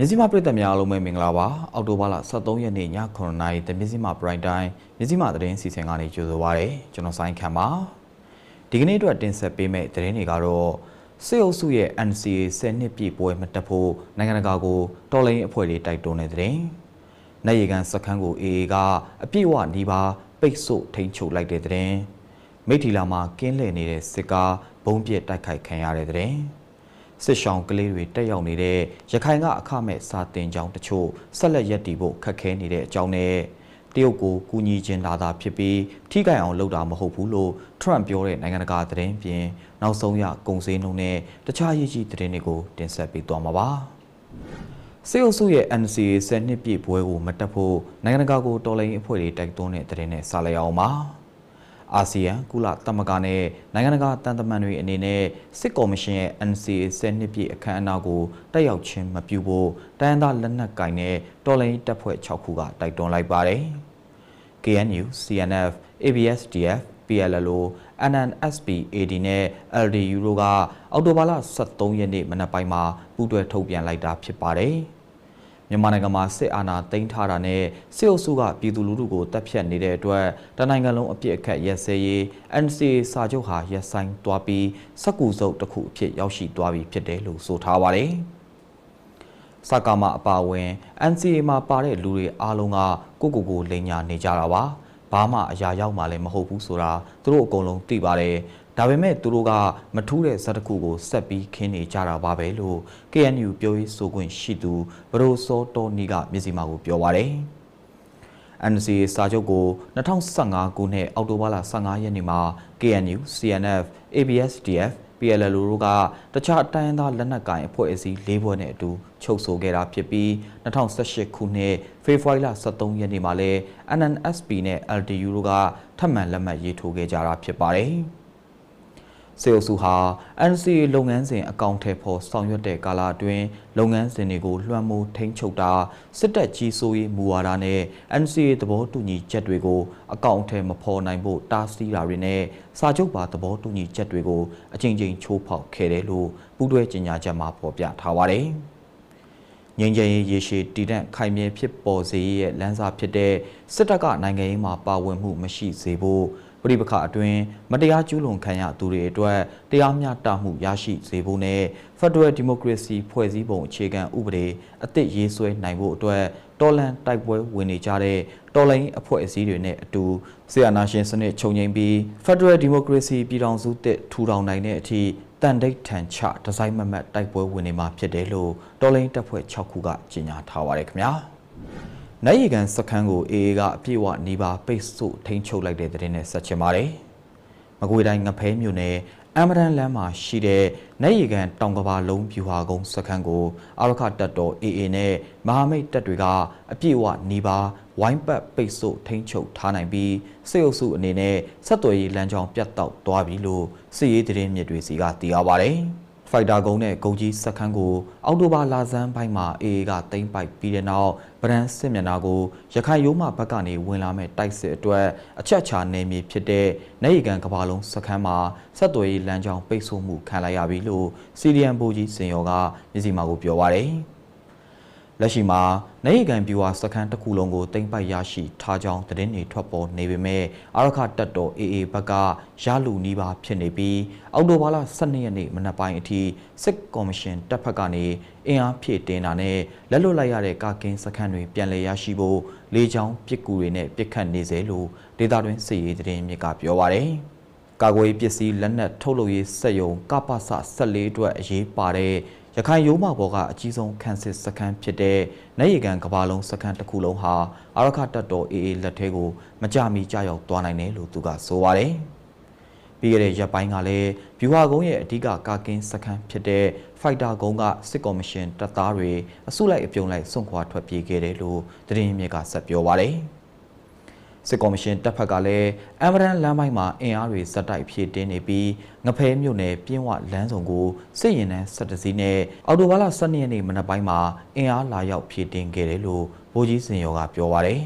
မြစည်းမပြည်သက်များအားလုံးပဲမင်္ဂလာပါအောက်တိုဘာလ23ရက်နေ့ည9:00နာရီတမြစည်းမ prime time မြစည်းမသတင်းစီစဉ်ကနေကြိုဆိုပါရစေကျွန်တော်ဆိုင်ခံပါဒီကနေ့အတွက်တင်ဆက်ပေးမယ့်သတင်းတွေကတော့စေအုပ်စုရဲ့ NCA 10နှစ်ပြည့်ပွဲမတက်ဖို့နိုင်ငံတကာကိုတော်လိုင်းအဖွဲ့တွေတိုက်တွန်းတဲ့သတင်းနိုင်ရီကန်စခန်းကို AA ကအပြည့်အဝနှီးပါပိတ်ဆို့ထိန်းချုပ်လိုက်တဲ့သတင်းမိထီလာမှာကင်းလှည့်နေတဲ့စစ်ကားဘုံပြစ်တိုက်ခိုက်ခံရတဲ့သတင်း စစ်ရှောင်းကလေးတွေတက်ရောက်နေတဲ့ရခိုင်ကအခမဲ့စာတင်ကြောင်းတချို့ဆက်လက်ရပ်တည်ဖို့ခက်ခဲနေတဲ့အကြောင်းနဲ့တရုတ်ကိုကူညီခြင်းလာတာဖြစ်ပြီးထိခိုက်အောင်လုပ်တာမဟုတ်ဘူးလို့ထရန့်ပြောတဲ့နိုင်ငံတကာသတင်းပြင်နောက်ဆုံးရကုန်စည်နှုန်းနဲ့တခြားရည်ကြီးသတင်းတွေကိုတင်ဆက်ပေးသွားမှာပါစေအုပ်စုရဲ့ NCA 10နှစ်ပြည့်ပွဲကိုမတက်ဖို့နိုင်ငံတကာကိုတော်လှန်ရေးအဖွဲ့တွေတိုက်တွန်းတဲ့သတင်းနဲ့ဆက်လက်အောင်ပါ အာဆီယံကုလသမဂ္ဂနဲ့နိုင်ငံတကာတန်တမန်တွေအနေနဲ့စစ်ကော်မရှင်ရဲ့ NCA 10နှစ်ပြည့်အခမ်းအနားကိုတက်ရောက်ခြင်းမပြုဖို့တန်တာလက်နက်ကင်တဲ့တော်လှန်ရေးတပ်ဖွဲ့6ခုကတိုက်တွန်းလိုက်ပါတယ်။ KNU, CNF, ABSDF, PLLO, NNSP, AD နဲ့ LDU တို့ကအောက်တိုဘာလ23ရက်နေ့မနက်ပိုင်းမှာပူးတွဲထုတ်ပြန်လိုက်တာဖြစ်ပါတယ်။ မြန်မာနိုင်ငံမှာစစ်အာဏာသိမ်းထားတာနဲ့စစ်အုပ်စုကပြည်သူလူထုကိုတပ်ဖြတ်နေတဲ့အတွက်တနိုင်ငံလုံးအပြစ်အခတ်ရက်စဲရေး NCA စာချုပ်ဟာရက်ဆိုင်သွားပြီးစက်ကူစုပ်တစ်ခုအဖြစ်ရောက်ရှိသွားပြီဖြစ်တယ်လို့ဆိုထားပါတယ်။စကားမအပါဝင် NCA မှာပါတဲ့လူတွေအားလုံးကကိုကိုကိုလိန်ညာနေကြတာပါ။ဘာမှအရာရောက်မှလည်းမဟုတ်ဘူးဆိုတာသူတို့အကုန်လုံးသိပါတယ် ဒါပေမဲ့သူတို့ကမထူးတဲ့ဇက်တစ်ခုကိုဆက်ပြီးခင်းနေကြတာပါပဲလို့ KNU ပြောရေးဆိုခွင့်ရှိသူဘရိုစောတော်နီကမျက်စိမှကိုပြောပါတယ်။ NCA စာချုပ်ကို2015ခုနှစ်အောက်တိုဘာလ15ရက်နေ့မှာ KNU, CNF, ABSDF, PLL တို့ကတခြားတိုင်းသားလက်နက်ကိုင်အဖွဲ့အစည်း၄ဘွဲ့နဲ့အတူချုပ်ဆိုခဲ့တာဖြစ်ပြီး2018ခုနှစ်ဖေဖော်ဝါရီလ23ရက်နေ့မှာလဲ NNSP နဲ့ LDU တို့ကထပ်မံလက်မှတ်ရေးထိုးခဲ့ကြတာဖြစ်ပါတယ်။ စေအုပ်စုဟာ NCA လုပ်ငန်းစဉ်အကောင့်ထဲပေါ်ဆောင်ရွက်တဲ့ကာလအတွင်းလုပ်ငန်းစဉ်တွေကိုလွှမ်းမိုးထိန်းချုပ်တာစစ်တပ်ကြီးစိုးရေးမူဝါဒနဲ့ NCA သဘောတူညီချက်တွေကိုအကောင့်ထဲမဖော်နိုင်ဖို့တားဆီးတာတွေနဲ့စာချုပ်ပါသဘောတူညီချက်တွေကိုအကြိမ်ကြိမ်ချိုးဖောက်ခဲ့တယ်လို့ပူးတွဲကြေညာချက်မှာဖော်ပြထားပါတယ်။ငင်းကြရင်ရေရှည်တည်တံ့ခိုင်မြဲဖြစ်ပေါ်စေရဲ့လမ်းစာဖြစ်တဲ့စစ်တပ်ကနိုင်ငံရေးမှာပါဝင်မှုမရှိစေဖို့ ပရိပခအတွင်းမတရားကျူးလွန်ခံရသူတွေအတွက်တရားမျှတမှုရရှိစေဖို့နဲ့ Federal Democracy ဖွဲ့စည်းပုံအခြေခံဥပဒေအသစ်ရေးဆွဲနိုင်ဖို့အတွက်တော်လန်တိုက်ပွဲဝင်နေကြတဲ့တော်လိုင်းအဖွဲ့အစည်းတွေနဲ့အတူဆီယနာရှင်စနစ်ချုပ်ငြိမ်းပြီး Federal Democracy ပြည်ထောင်စုတစ်ထူထောင်နိုင်တဲ့အထိတန်ဒိတ်ထန်ချဒီဇိုင်းမမတ်တိုက်ပွဲဝင်နေမှာဖြစ်တယ်လို့တော်လိုင်းတပ်ဖွဲ့6ခုကကြေညာထားပါတယ်ခင်ဗျာ နိုင်ရီကန်စခန်းကို AA ကအပြည့်အဝနှီးပါပိတ်ဆို့ထိန်းချုပ်လိုက်တဲ့တဲ့နဲ့ဆက်ချင်ပါတယ်။မကွေတိုင်းငဖဲမြို့နယ်အမရန်လမ်းမှာရှိတဲ့နိုင်ရီကန်တောင်ကဘာလုံးပြူဟာကုန်းစခန်းကိုအာရခတပ်တော် AA နဲ့မဟာမိတ်တပ်တွေကအပြည့်အဝနှီးပါဝိုင်းပတ်ပိတ်ဆို့ထိန်းချုပ်ထားနိုင်ပြီးစစ်အုပ်စုအနေနဲ့ဆက်သွယ်ရေးလမ်းကြောင်းပြတ်တောက်သွားပြီလို့စစ်ရေးသတင်းမြစ်တွေစီကသိရပါတယ်။ ဖိုက်တာကုန်းနဲ့ဂုံကြီးစခန်းကိုအောက်တိုဘာလာဇန်းပိုင်းမှာ AA ကသိမ်းပိုက်ပြီးတဲ့နောက်ဗရန်စစ်မျက်နှာကိုရခိုင်ရိုးမဘက်ကနေဝင်လာမဲ့တိုက်စစ်အတွက်အချက်ချာနေမည်ဖြစ်တဲ့နေရီကန်ကဘာလုံးစခန်းမှာဆက်သွယ်ရေးလမ်းကြောင်းပိတ်ဆို့မှုခံလိုက်ရပြီလို့စီဒီအမ်ဘူကြီးစင်ရောကမျက်စိမှကိုပြောပါရယ်။ လက်ရှိမှာနေရီကန်ပြူဟာစခန်းတစ်ခုလုံးကိုတင်ပိုက်ရရှိထားကြောင်းသတင်းတွေထွက်ပေါ်နေပေမဲ့အာရခတပ်တော် AA ဘက်ကရလူနီးပါဖြစ်နေပြီးအောက်တိုဘာလ12ရက်နေ့မနက်ပိုင်းအထိစစ်ကော်မရှင်တပ်ဖက်ကနေအင်အားဖြည့်တင်တာနဲ့လက်လွတ်လိုက်ရတဲ့ကာကင်းစခန်းတွေပြန်လည်ရရှိဖို့လေကြောင်းပစ်ကူတွေနဲ့ပစ်ခတ်နေစေလို့ဒေသတွင်းစစ်ရေးသတင်းမြစ်ကပြောပါရယ်ကာကွယ်ပစ္စည်းလက်နက်ထုတ်လုပ်ရေးစက်ယုံကပ္ပစ14အတွက်အရေးပါတဲ့ ရခိုင်ရိုးမဘော်ကအကြီးဆုံးခန်းစစ်စခန်းဖြစ်တဲ့နိုင်ရီကန်ကဘာလုံးစခန်းတစ်ခုလုံးဟာအာရခတပ်တော် AA လက်ထဲကိုမကြမီကြောက်ရောက်သွားနိုင်တယ်လို့သူကဆိုပါတယ်။ပြီးခဲ့တဲ့ရက်ပိုင်းကလည်းဗျူဟာကုန်းရဲ့အဓိကကာကင်းစခန်းဖြစ်တဲ့ဖိုက်တာကုန်းကစစ်ကော်မရှင်တပ်သားတွေအစုလိုက်အပြုံလိုက်စွန့်ခွာထွက်ပြေးခဲ့တယ်လို့သတင်းမြစ်ကဆက်ပြောပါတယ်။ စစ်ကော်မရှင်တပ်ဖက်ကလည်းအမ်ဗရန်လမ်းပိုင်းမှာအင်အားတွေစက်တိုက်ဖြည့်တင်းနေပြီးငဖဲမြို့နယ်ပြင်းဝလမ်းဆောင်ကိုစစ်ရင်နှန်းဆက်တစည်းနဲ့အော်တိုဘာလ12ရက်နေ့မနက်ပိုင်းမှာအင်အားလာရောက်ဖြည့်တင်းခဲ့တယ်လို့ဗိုလ်ကြီးစင်ရောကပြောပါရယ်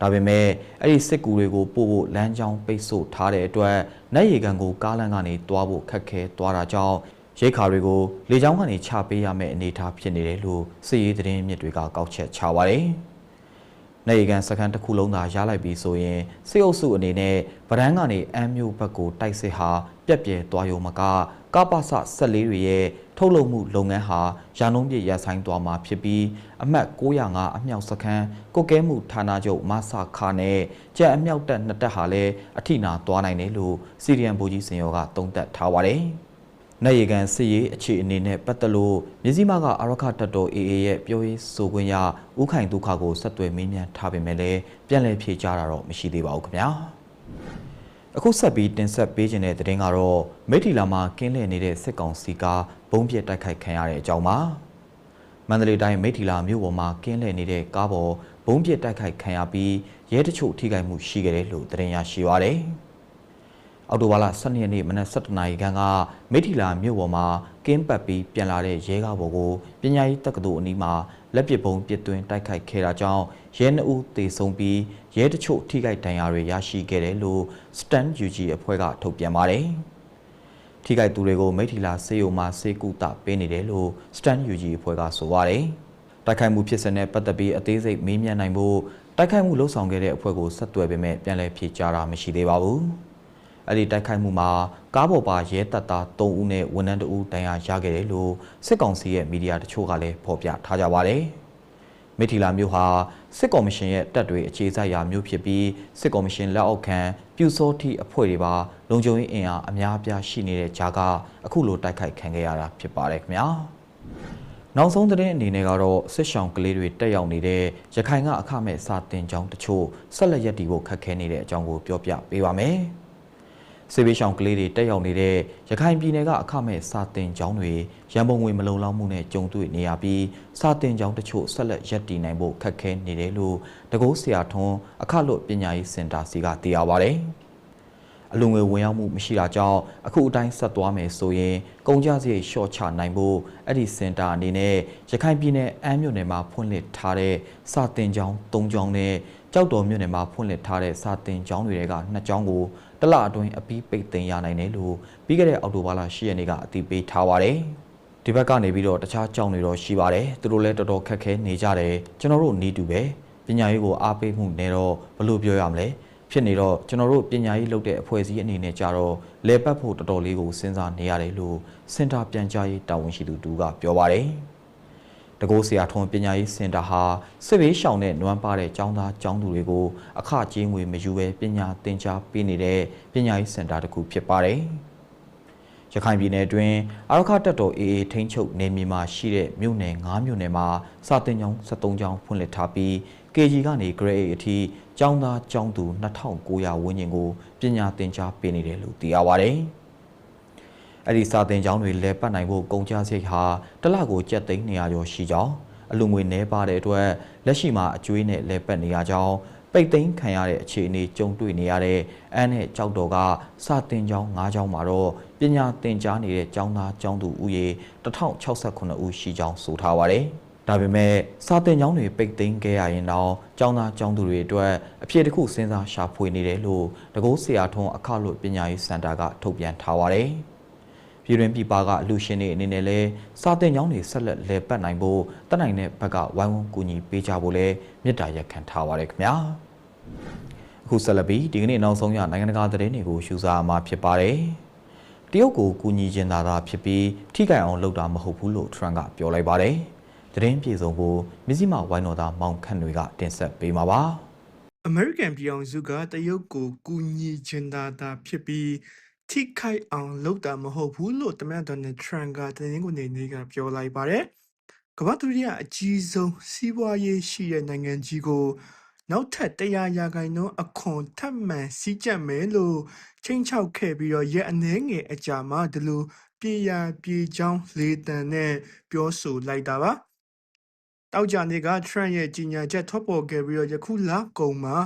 ဒါပေမဲ့အဲ့ဒီစစ်ကူတွေကိုပို့ဖို့လမ်းကြောင်းပိတ်ဆို့ထားတဲ့အတွက်နက်ရီကန်ကိုကားလမ်းကနေတွားဖို့ခက်ခဲသွားတာကြောင့်ရရိတ်ခါတွေကိုလေကြောင်းကနေချပေးရမယ့်အနေအထားဖြစ်နေတယ်လို့စစ်ရေးသတင်းမြစ်တွေကကောက်ချက်ချပါတယ်။ နေကန်စကန်တစ်ခုလုံးသာရလိုက်ပြီးဆိုရင်စစ်အုပ်စုအနေနဲ့ဗရန်ကနေအမ်းမြို့ဘက်ကိုတိုက်စစ်ဟာပြက်ပြဲသွားရုံမကကပ္ပစ14တွေရဲ့ထုတ်လုပ်မှုလုပ်ငန်းဟာရာနှုန်းပြည့်ရဆိုင်သွားမှာဖြစ်ပြီးအမှတ်905အမြောက်စခန်းကုတ်ကဲမှုဌာနချုပ်မဆခါနဲ့ကြက်အမြောက်တက်နှစ်တက်ဟာလည်းအထိနာသွားနိုင်တယ်လို့စီရီယန်ဘူကြီးစင်ရောကသုံးသပ်ထားပါတယ်။ နိုင်ရကန်စစ်ရေးအခြေအနေနဲ့ပတ်သက်လို့မြစည်းမကအရခတတော် AA ရဲ့ပြောရေးဆိုခွင့်ရဥခိုင်ဒုက္ခကိုဆက်သွယ်မေးမြန်းထားပေမဲ့လည်းပြန်လည်ဖြေကြားတာတော့မရှိသေးပါဘူးခင်ဗျာ။အခုဆက်ပြီးတင်ဆက်ပေးခြင်းတဲ့သတင်းကတော့မိထီလာမှာကင်းလှည့်နေတဲ့စစ်ကောင်စီကဘုံပြစ်တိုက်ခိုက်ခံရတဲ့အကြောင်းပါမန္တလေးတိုင်းမိထီလာမြို့ပေါ်မှာကင်းလှည့်နေတဲ့ကားပေါ်ဘုံပြစ်တိုက်ခိုက်ခံရပြီးရဲတချို့ထိခိုက်မှုရှိခဲ့တယ်လို့သတင်းရရှိပါရတယ် အော်တိုဘာလ12ရက်နေ့မနက်7:00နာရီခန့်ကမိထီလာမြို့ပေါ်မှာကင်းပတ်ပြီးပြန်လာတဲ့ရဲကားပေါ်ကိုပညာရေးတက္ကသိုလ်အနီးမှာလက်ပစ်ဘုံပစ်သွင်းတိုက်ခိုက်ခဲ့တာကြောင့်ရဲနှအုပ်တေဆုံးပြီးရဲတချို့ထိခိုက်ဒဏ်ရာတွေရရှိခဲ့တယ်လို့ Stan UG အဖွဲ့ကထုတ်ပြန်ပါတယ်။ထိခိုက်သူတွေကိုမိထီလာစေယုံမှာစေကူတာပေးနေတယ်လို့ Stan UG အဖွဲ့ကဆိုပါတယ်။တိုက်ခိုက်မှုဖြစ်စဉ်နဲ့ပတ်သက်ပြီးအသေးစိတ်မေးမြန်းနိုင်ဖို့တိုက်ခိုက်မှုလှုပ်ဆောင်ခဲ့တဲ့အဖွဲ့ကိုဆက်သွယ်ပေမဲ့ပြန်လည်ဖြေကြားတာမရှိသေးပါဘူး။ အဲ့ဒီတိုက်ခိုက်မှုမှာကားပေါ်ပါရဲတပ်သား3ဦးနဲ့ဝန်ထမ်း2ဦးတန်ရာရခဲ့တယ်လို့စစ်ကောင်စီရဲ့မီဒီယာတချို့ကလည်းဖော်ပြထားကြပါတယ်။မိထီလာမျိုးဟာစစ်ကော်မရှင်ရဲ့တပ်တွေအခြေစိုက်ရာမျိုးဖြစ်ပြီးစစ်ကော်မရှင်လက်အောက်ခံပြူစောတိအဖွဲ့တွေပါလုံခြုံရေးအင်အားအများအပြားရှိနေတဲ့ကြားကအခုလိုတိုက်ခိုက်ခံခဲ့ရတာဖြစ်ပါတယ်ခင်ဗျာ။နောက်ဆုံးသတင်းအနေနဲ့ကတော့စစ်ဆောင်ကလေးတွေတက်ရောက်နေတဲ့ရခိုင်ကအခမဲ့စာတင်ကြောင်းတချို့ဆက်လက်ရည်တည်ဖို့ခက်ခဲနေတဲ့အကြောင်းကိုပြောပြပေးပါမယ်။ စေဘေးရှောင်ကလေးတွေတက်ရောက်နေတဲ့ရခိုင်ပြည်နယ်ကအခမဲ့စာတင်ကျောင်းတွေရန်ပုံငွေမလုံလောက်မှုနဲ့ကြုံတွေ့နေရပြီးစာတင်ကျောင်းတချို့ဆက်လက်ရပ်တည်နိုင်ဖို့ခက်ခဲနေတယ်လို့တကောဆရာထွန်းအခလွတ်ပညာရေးစင်တာစီကသိရပါဗျ။အလုံငွေဝင်ရောက်မှုမရှိတာကြောင့်အခုအတိုင်းဆက်သွားမယ်ဆိုရင်ကုန်ကြစရိတ်လျှော့ချနိုင်ဖို့အဲ့ဒီစင်တာအနေနဲ့ရခိုင်ပြည်နယ်အမ်းမြို့နယ်မှာဖွင့်လှစ်ထားတဲ့စာတင်ကျောင်း၃ကျောင်းနဲ့ကြောက်တော်မြို့နယ်မှာဖွင့်လှစ်ထားတဲ့စာတင်ကျောင်းတွေကနှစ်ကျောင်းကို တလအတွင်းအပြီးပိတ်သိမ်းရနိုင်တယ်လို့ပြီးခဲ့တဲ့အောက်တိုဘာလ10ရက်နေ့ကအတည်ပြုထားပါတယ်။ဒီဘက်ကနေပြီးတော့တခြားကြောင်းတွေတော့ရှိပါတယ်။သူတို့လည်းတော်တော်ခက်ခဲနေကြတယ်။ကျွန်တော်တို့နေတူပဲပညာရေးကိုအားပေးမှုနဲ့တော့ဘယ်လိုပြောရမလဲ။ဖြစ်နေတော့ကျွန်တော်တို့ပညာရေးလုပ်တဲ့အဖွဲ့အစည်းအနေနဲ့ကြတော့လေပတ်ဖို့တော်တော်လေးကိုစဉ်းစားနေရတယ်လို့စင်တာပြန်ကြားရေးတာဝန်ရှိသူတူကပြောပါတယ်။ တကိုးဆရာထွန်းပညာရေးစင်တာဟာစစ်ဘေးရှောင်တဲ့နွမ်းပါတဲ့ကျောင်းသားကျောင်းသူတွေကိုအခကြေးငွေမယူဘဲပညာသင်ကြားပေးနေတဲ့ပညာရေးစင်တာတစ်ခုဖြစ်ပါတယ်။ရခိုင်ပြည်နယ်အတွင်းအာရခတက်တော် AA ထိန်းချုပ်နေမြေမှာရှိတဲ့မြို့နယ်9မြို့နယ်မှာစာတင်ကျောင်း73ကျောင်းဖွင့်လှစ်ထားပြီး KG ကနေ Grade A အထိကျောင်းသားကျောင်းသူ2900ဝန်းကျင်ကိုပညာသင်ကြားပေးနေတယ်လို့သိရပါတယ်။ အဲ့ဒီစာတင်ကျောင်းတွေလဲပတ်နိုင်ဖို့ကုန်ကျစရိတ်ဟာတစ်လကိုကျပ်သိန်း200ကျော်ရှိကြောင်းအလူငွေနှဲပါတဲ့အတွက်လက်ရှိမှာအကျွေးနဲ့လဲပတ်နေရကြောင်းပိတ်သိမ်းခံရတဲ့အခြေအနေကြုံတွေ့နေရတဲ့အန်းနဲ့ကြောက်တော်ကစာတင်ကျောင်း၅ကျောင်းမှာတော့ပညာသင်ကြားနေတဲ့ကျောင်းသားကျောင်းသူဦးရေ1068ဦးရှိကြောင်းဆိုထားပါတယ်။ဒါပေမဲ့စာတင်ကျောင်းတွေပိတ်သိမ်းခဲ့ရရင်တော့ကျောင်းသားကျောင်းသူတွေအတွက်အဖြစ်တစ်ခုစဉ်းစားရှာဖွေနေတယ်လို့တကောဆရာထွန်းအခလွတ်ပညာရေးစင်တာကထုတ်ပြန်ထားပါတယ်။ ပြည်တွင်းပြည်ပကအလူရှင်တွေအနေနဲ့လည်းစာတင်ကြောင်းတွေဆက်လက်လဲပတ်နိုင်ဖို့တတ်နိုင်တဲ့ဘက်ကဝိုင်းဝန်းကူညီပေးကြဖို့လည်းမြစ်တာရက်ခံထားပါရခင်ဗျာအခုဆက်လက်ပြီးဒီကနေ့နောက်ဆုံးရနိုင်ငံတကာသတင်းတွေကိုရှုစားမှာဖြစ်ပါတယ်တရုတ်ကိုကူညီခြင်းသာသာဖြစ်ပြီးထိခိုက်အောင်လုပ်တာမဟုတ်ဘူးလို့ထရန့်ကပြောလိုက်ပါတယ်သတင်းပြေဆုံးကိုမြစည်းမဝိုင်းတော်သားမောင်ခန့်တွေကတင်ဆက်ပေးမှာပါအမေရိကန်ပြည်အောင်စုကတရုတ်ကိုကူညီခြင်းသာသာဖြစ်ပြီး ထိခိုက်အောင်လုပ်တာမဟုတ်ဘူးလို့သမ္မတဒေါ်နယ်ထရန့်ကသတင်းကိုနေနေကပြောလိုက်ပါတယ်။ကမ္ဘာဒုတိယအကြီးဆုံးစီးပွားရေးရှိတဲ့နိုင်ငံကြီးကိုနောက်ထပ်100ရာခိုင်နှုန်းအခွန်ထပ်မံစည်းကြပ်မယ်လို့ချိန်ချောက်ခဲ့ပြီးတော့ရက်အနည်းငယ်အကြာမှာဒီလိုပြေရပြေချောင်းလေတံနဲ့ပြောဆိုလိုက်တာပါ။တောက်ကြနေကထရန့်ရဲ့ကြီးညာချက်ထွက်ပေါ်ခဲ့ပြီးတော့ယခုလကုန်မှာ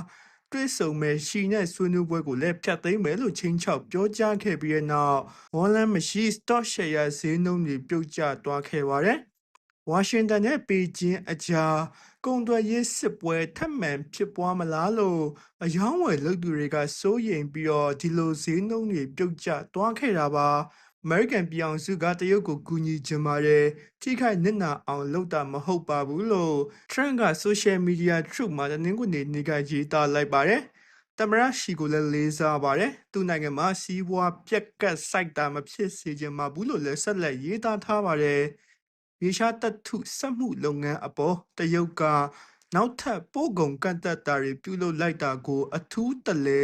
တွေ့ဆုံမဲ့ရှီနဲ့ဆွေးနွေးပွဲကိုလည်းဖျက်သိမ်းမယ်လို့ချင်းချောက်ပြောကြားခဲ့ပြီးတဲ့နောက်ဝေါ်လန်မရှိ stock share ဈေးနှုန်းတွေပြုတ်ကျသွားခဲ့ပါတယ်။ဝါရှင်တန်နဲ့ပေကျင်းအကြားကုန်သွယ်ရေးစစ်ပွဲထပ်မံဖြစ်ပွားမလားလို့အယောင်းဝယ်လုပ်သူတွေကစိုးရိမ်ပြီးတော့ဒီလိုဈေးနှုန်းတွေပြုတ်ကျသွားခဲ့တာပါ American ပြည်အောင်စုကတရုတ်ကိုကူညီချင်ပါတယ်ထိခိုက်နစ်နာအောင်လုပ်တာမဟုတ်ပါဘူးလို့ Trump က social media truth မှာတင်းကိုနေနေကရေးသားလိုက်ပါတယ်တမရရှိကိုလည်းလေးစားပါတယ်သူ့နိုင်ငံမှာစီးပွားပြက်ကတ်စိုက်တာမဖြစ်စေချင်ပါဘူးလို့လည်းဆက်လက်ရေးသားထားပါတယ်ရေရှားတထုစက်မှုလုပ်ငန်းအပေါ်တရုတ်ကနောက်ထပ်ပို့ကုန်ကန့်သက်တာတွေပြုလုပ်လိုက်တာကို အထူးတလဲ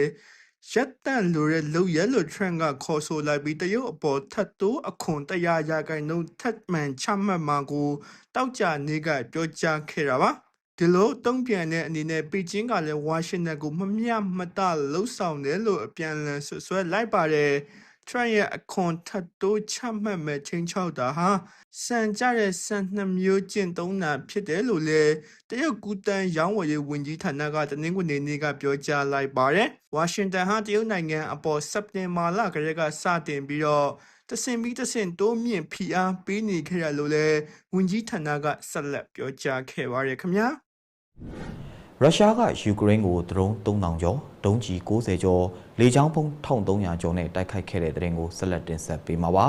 ရက်တန့်လိုတဲ့လုံရဲလို့ trend ကခေါ်ဆိုလိုက်ပြီးတရုတ်အပေါ်ထပ်တိုးအခွန်တရားရာခိုင်နှုန်းထပ်မံချမှတ်မှာကိုတောက်ကြနေကပြောကြားခဲ့တာပါဒီလိုတုံ့ပြန်တဲ့အနေနဲ့ပေကျင်းကလည်းဝါရှင်တန်ကိုမမျှမတလှုပ်ဆောင်တယ်လို့အပြန်အလှန်ဆွဆွဲလိုက်ပါတယ်။ Trump ရဲ့အခွန်ထပ်တိုးချမှတ်မဲ့ချင်းချောက်တာဟာစံကြတဲ့စံနှမျိုးကျင့်သုံးတာဖြစ်တယ်လို့လည်းတရုတ်ကူတန်ရောင်းဝယ်ရေးဝန်ကြီးဌာနကတနင်္ဂနွေနေ့ကပြောကြားလိုက်ပါတယ်။ဝါရှင်တန်ဟာတရုတ်နိုင်ငံအပေါ်စက်တင်ဘာလကလေးကစတင်ပြီးတော့တဆင်ပြီးတဆင်တိုးမြင့်ဖိအားပေးနေခဲ့ရလို့လည်းဝန်ကြီးဌာနကဆက်လက်ပြောကြားခဲ့ပါရခင်ဗျာ။ရုရှားကယူကရိန်းကိုဒရုန်း3000ကျော် ဒုံးကျည်90ကျော်လေကြောင်းပုံ1300ကျော်နဲ့တိုက်ခိုက်ခဲ့တဲ့တဲ့ရင်ကိုဆက်လက်တင်ဆက်ပေးမှာပါ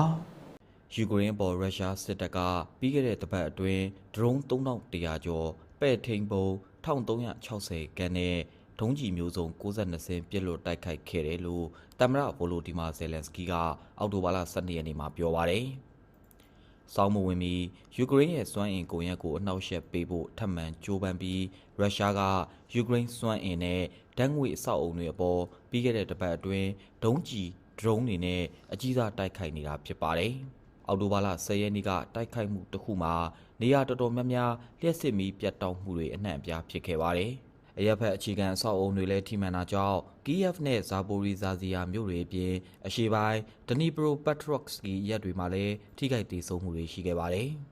ယူကရိန်းပေါ်ရုရှားစစ်တပ်ကပြီးခဲ့တဲ့တပတ်အတွင်းဒရုန်း3100ကျော်ပဲ့ထိန်ပုံ1360ကန်နဲ့ဒုံးကျည်မျိုးစုံ62စင်းပြစ်လွတ်တိုက်ခိုက်ခဲ့တယ်လို့သမ္မတဗိုလိုဒီမာဇယ်လန်စကီကအောက်တိုဘာလ12ရက်နေ့မှာပြောပါတယ်။စောင်းမဝင်မီယူကရိန်းရဲ့စွမ်းအင်ကိုရက်ကိုအနှောက်အယှက်ပေးဖို့ထပ်မံကြိုးပမ်းပြီးရုရှားကယူကရိန်းစွမ်းအင်နဲ့ ဓာတ်ငွေအဆောက်အုံတွေအပေါ်ပြီးခဲ့တဲ့တပတ်အတွင်းဒုံးကျည်ဒရုန်းတွေနဲ့အကြီးစားတိုက်ခိုက်နေတာဖြစ်ပါတယ်။အော်တိုဘာလ10ရက်နေ့ကတိုက်ခိုက်မှုတစ်ခုမှာနေရာတော်တော်များများလျှက်စစ်မီးပြတ်တောက်မှုတွေအနှံ့အပြားဖြစ်ခဲ့ပါတယ်။အရက်ဖက်အခြေခံအဆောက်အုံတွေလည်းထိမှန်တာကြောင့်ကီယက်နဲ့ဇာပိုရီဇာဇီယာမြို့တွေအပြင်အရှေ့ပိုင်းဒနီပရိုပတ်ထရော့စကီရက်တွေမှာလည်းထိခိုက်ဒေဆုံးမှုတွေရှိခဲ့ပါတယ်။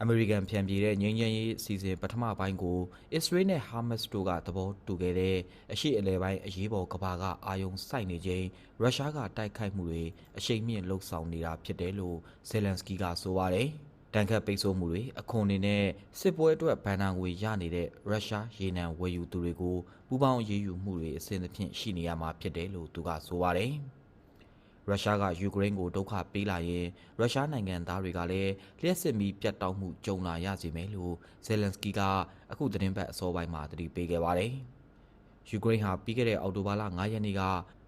အမေရိကန်ဖြန်ပြေးတဲ့ငြိမ်းချမ်းရေးအစီအစဉ်ပထမပိုင်းကိုအစ္စရေးနဲ့ဟာမတ်စ်တို့ကသဘောတူခဲ့တဲ့အရှိအလဲပိုင်းအရေးပေါ်ကဘာကအာယုံစိုက်နေချိန်ရုရှားကတိုက်ခိုက်မှုတွေအရှိန်မြင့်လှုပ်ဆောင်နေတာဖြစ်တယ်လို့ဇယ်လန်စကီကဆိုပါတယ်။တန်ခတ်ပိတ်ဆို့မှုတွေအခွန်အနေနဲ့စစ်ပွဲအတွက်ဗန်နာငွေရနေတဲ့ရုရှားရေနံဝယ်ယူသူတွေကိုပူးပေါင်းအရေးယူမှုတွေအစဉ်အသဖြင့်ရှိနေရမှာဖြစ်တယ်လို့သူကဆိုပါတယ်။ ရုရှားကယူကရိန်းကိုဒုက္ခပေးလာရင်ရုရှားနိုင်ငံသားတွေကလည်းလျှက်စစ်မီးပြတ်တောက်မှုကြုံလာရစေမယ်လို့ဇယ်လန်စကီကအခုသတင်းပတ်အစောပိုင်းမှာတတိပေးခဲ့ပါတယ်။ယူကရိန်းဟာပြီးခဲ့တဲ့အောက်တိုဘာလ9ရက်နေ့က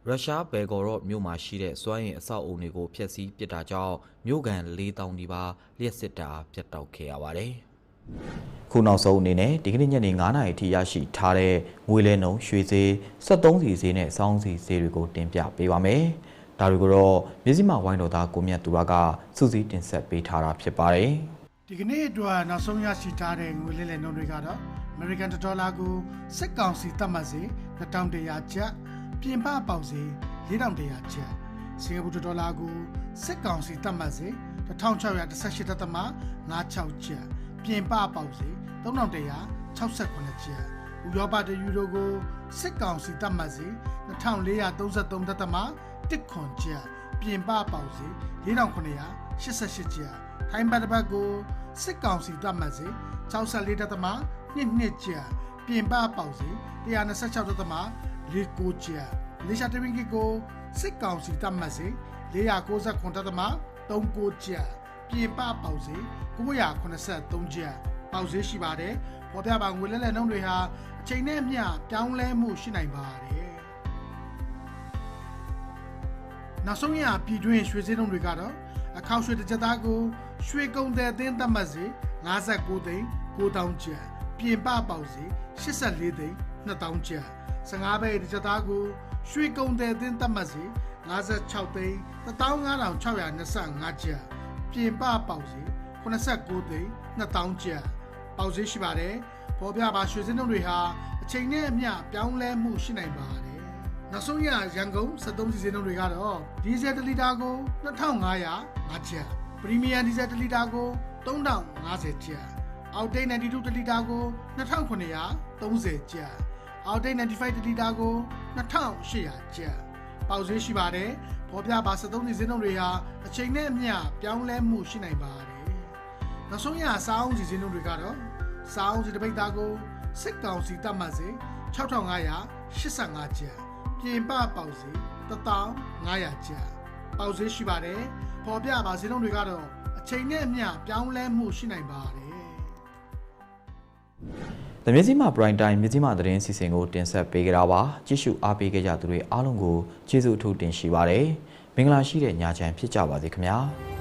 ရုရှားဘယ်ဂေါ်ရော့မြို့မှာရှိတဲ့စွမ်းအင်အဆောက်အုံတွေကိုဖျက်ဆီးပစ်တာကြောင့်မြို့ကန်4000နီးပါးလျှက်စစ်တာပြတ်တောက်ခဲ့ရပါတယ်။ခုနောက်ဆုံးအနေနဲ့ဒီကနေ့ညနေ9:00နာရီထိရရှိထားတဲ့ငွေလဲနှုန်းရွှေဈေး73စီဈေးနဲ့စောင်းစီဈေးတွေကိုတင်ပြပေးပါမယ်။ ဒါတွေကိုတော့မြစည်းမဝိုင်းတော်သားကိုမြတ်သူရကစုစည်းတင်ဆက်ပေးထားတာဖြစ်ပါတယ်။ဒီကနေ့အတွက်နောက်ဆုံးရရှိထားတဲ့ငွေလဲလှယ်နှုန်းတွေကတော့ American ဒေါ်လာကိုစစ်ကောင်စီသတ်မှတ်စေ2100ကျပ်ပြင်ပပေါက်စေ4100ကျပ်စင်ကာပူဒေါ်လာကိုစစ်ကောင်စီသတ်မှတ်စေ1618.56ကျပ်ပြင်ပပေါက်စေ3168ကျပ်ဥရောပတယူရိုကိုစစ်ကောင်စီသတ်မှတ်စေ2433.1ခွ န်ကျပ်ပြင်ပပေါက်စေ4988ကျပ်ထိုင်းဘတ်တစ်ပတ်ကိုစစ်ကောင်စီသတ်မှတ်စေ64.22ကျပ်ပြင်ပပေါက်စေ126.3 49ကျပ်လေရှာတရင်းကီကိုစစ်ကောင်စီတတ်မှတ်စေ490တက်သမ39ကျပ်ပြင်ပပေါက်စေ983ကျပ်ပေါက်စေရှိပါတယ်ပေါ်ပြပါငွေလဲလဲနှုန်းတွေဟာအချိန်နဲ့မျှပြောင်းလဲမှုရှိနိုင်ပါတယ် နောက်ဆုံးရပြည်တွင်းရွှေစည်းနှုန်းတွေကတော့အခောက်ရွှေတစ်ကြက်သားကိုရွှေကုံတဲ့အသင်းသတ်မှတ်စေ59သိန်း9000ကျပ်ပြင်ပပေါက်စေ84သိန်း2000ကျပ်15ဘဲတစ်ချက်သားကိုရွှေကုံတယ်အသင်းသတ်မှတ်စီ56သိန်း15625ကျပ်ပြင်ပပေါက်စီ89သိန်း2000ကျပ်ပေါက်ဈေးရှိပါတယ်ပေါ်ပြပါရွှေစင်းတို့တွေဟာအချိန်နဲ့အမျှပြောင်းလဲမှုရှိနိုင်ပါတယ် နောက်ဆုံးရရန်ကုန်73စီစဉ်တို့တွေကတော့ဒီဇယ်1လီတာကို2500ကျပ်ပရီမီယံဒီဇယ်1လီတာကို3050ကျပ်အောက်တိတ်92တလီတာကို2930ကျပ်အောက်တိတ်95တလီတာကို2800ကျပ်ပေါက်ဈေးရှိပါတယ်ပေါ်ပြပါ73စီစဉ်တို့တွေဟာအချိန်နဲ့အမျှပြောင်းလဲမှုရှိနိုင်ပါတယ်နောက်ဆုံးရစားအောင်စီစဉ်တို့တွေကတော့စားအောင်စီတပိတ်သားကိုစစ်ကောင်စီတတ်မှတ်စေ6585ကျပ် ပြင်ပပေါက်စီ1500ကျပ်ပေါက်ဈေးရှိပါတယ်ပေါ်ပြပါဈေးနှုန်းတွေကတော့အချိန်နဲ့အမျှပြောင်းလဲမှုရှိနိုင်ပါတယ်။တမြစီမ prime time မြစီမသတင်းစီစဉ်ကိုတင်ဆက်ပေးကြတာပါ။ကြည့်ရှုအားပေးခဲ့ကြသူတွေအားလုံးကိုကျေးဇူးအထူးတင်ရှိပါတယ်။မင်္ဂလာရှိတဲ့ညချမ်းဖြစ်ကြပါစေခင်ဗျာ။